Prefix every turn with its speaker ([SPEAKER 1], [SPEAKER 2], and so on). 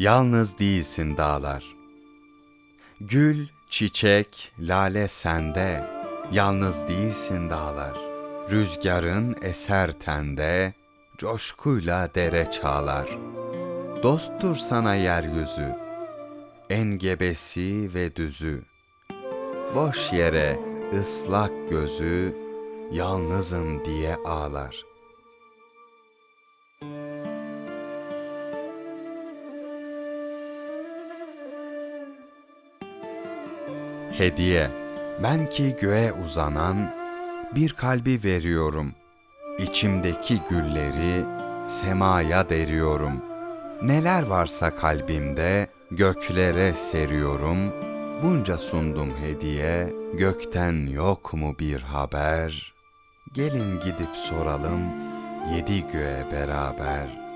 [SPEAKER 1] Yalnız değilsin dağlar. Gül, çiçek, lale sende. Yalnız değilsin dağlar. Rüzgarın eser tende. Coşkuyla dere çağlar. Dosttur sana yeryüzü. Engebesi ve düzü. Boş yere ıslak gözü. Yalnızım diye ağlar.'' Hediye. Ben ki göğe uzanan bir kalbi veriyorum. İçimdeki gülleri semaya deriyorum. Neler varsa kalbimde göklere seriyorum. Bunca sundum hediye, gökten yok mu bir haber? Gelin gidip soralım yedi göğe beraber.''